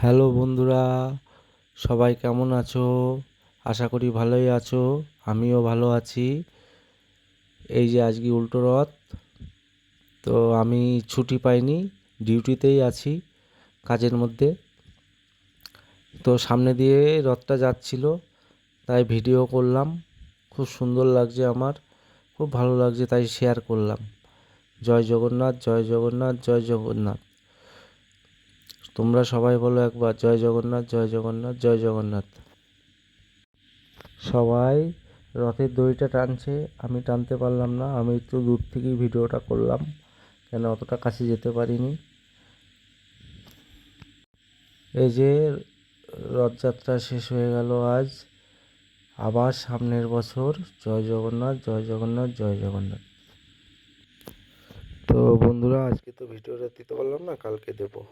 Hello বন্ধুরা, সবাই কেমন আছো? আশা করি ভালোই আছো, আমিও ভালো আছি। এই যে আজকে উল্টো রথ, তো আমি ছুটি পাইনি, ডিউটিতেই আছি কাজের মধ্যে। তো সামনে দিয়ে রথটা যাচ্ছিল, তাই ভিডিও করলাম, খুব সুন্দর লাগছে আমার, খুব ভালো লাগছে তাই শেয়ার করলাম। জয় জগন্নাথ জয় জগন্নাথ জয় জগন্নাথ। তোমরা সবাই বলো একবার, জয় জগন্নাথ জয় জগন্নাথ জয় জগন্নাথ। সবাই রথের দড়িটা টানছে, আমি টানতে পারলাম না, আমি একটু দূর থেকেই ভিডিওটা করলাম, কেন অতটা কাছে যেতে পারিনি। এই যে রথযাত্রা শেষ হয়ে গেল আজ, আবার সামনের বছর, জয় জগন্নাথ জয় জগন্নাথ জয় জগন্নাথ। তো বন্ধুরা, আজকে তো ভিডিওটা দিতে পারলাম না, কালকে দেবো।